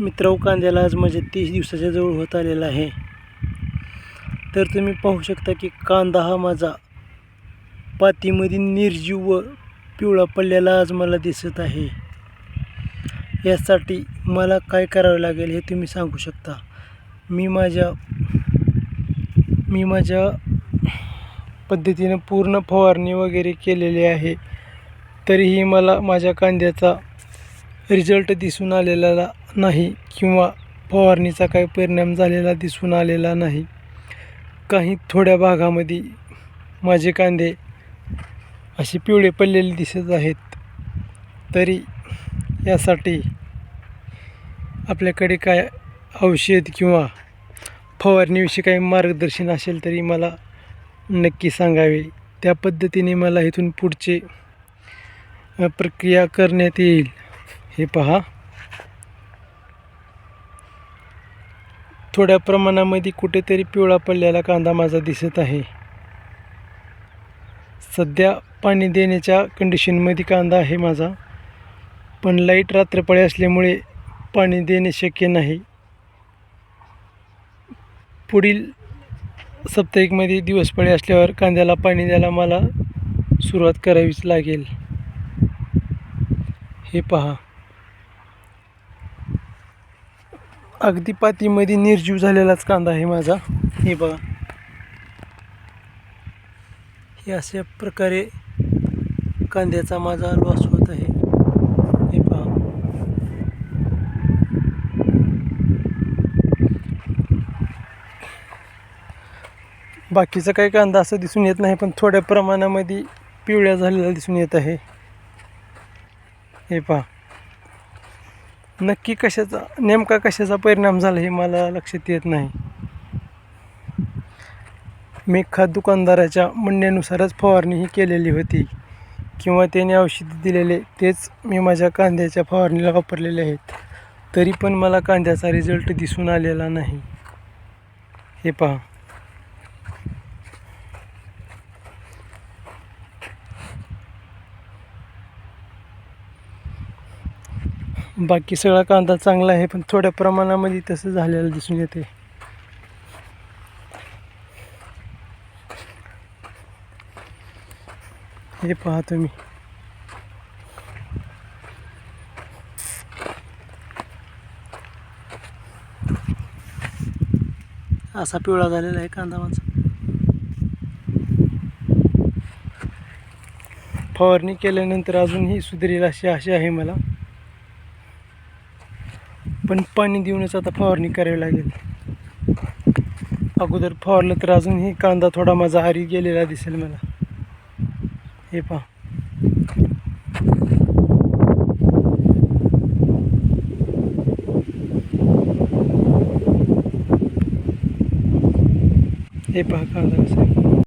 मित्रांनो कांद्याला आज माझ्या तीस दिवसाच्या जवळ होत आलेला आहे. तर तुम्ही पाहू शकता की कांदा हा माझा पातीमध्ये निर्जीव व पिवळा पडलेला आज मला दिसत आहे. यासाठी मला काय करावं लागेल हे तुम्ही सांगू शकता. मी माझ्या मी माझ्या पद्धतीनं पूर्ण फवारणी वगैरे केलेली आहे. तरीही मला माझ्या कांद्याचा रिझल्ट दिसून आलेला नाही किंवा फवारणीचा काही परिणाम झालेला दिसून आलेला नाही. काही थोड्या भागामध्ये माझे कांदे असे पिवळे पडलेले दिसत आहेत. तरी यासाठी आपल्याकडे काय औषध किंवा फवारणीविषयी काही मार्गदर्शन असेल तरी मला नक्की सांगावे. त्या पद्धतीने मला इथून पुढचे प्रक्रिया करण्यात येईल. हे पहा. थोड्या प्रमाणामध्ये कुठेतरी पिवळा पडलेला कांदा माझा दिसत आहे. सध्या पाणी देण्याच्या कंडिशनमध्ये कांदा आहे माझा. पण लाइट रात्रपाळी असल्यामुळे पाणी देणे शक्य नाही. पुढील साप्ताहिकमध्ये दिवसपाळी असल्यावर कांद्याला पाणी द्यायला मला सुरुवात करावीच लागेल. हे पहा. अगदी पातीमध्ये निर्जीव झालेलाच कांदा आहे माझा. हे बघा. हे अशा प्रकारे कांद्याचा माझा लॉस होत आहे. हे पहा. बाकीचा काही कांदा असं दिसून येत नाही पण थोड्या प्रमाणामध्ये पिवळ्या झालेला दिसून येत आहे. हे पहा. नक्की कशाचा नेमका कशाचा परिणाम झाला हे मला लक्षात येत नाही. मी खात दुकानदाराच्या म्हणण्यानुसारच फवारणी ही केलेली होती किंवा त्याने औषध दिलेले तेच मी माझ्या कांद्याच्या फवारणीला वापरलेले आहेत. तरी पण मला कांद्याचा रिझल्ट दिसून आलेला नाही. हे पहा. बाकी सगळा कांदा चांगला आहे पण थोड्या प्रमाणामध्ये तसं झालेलं दिसून येते हे पहा तुम्ही. असा पिवळा झालेला आहे कांदा माझा. फवारणी केल्यानंतर अजूनही सुधरेल अशी आशा आहे मला. पण पाणी देऊनच आता फवारणी करावी लागेल. अगोदर फवारलं तर अजूनही कांदा थोडा माझा हारी गेलेला दिसेल मला. हे पहा. हे पहा कांदा कसा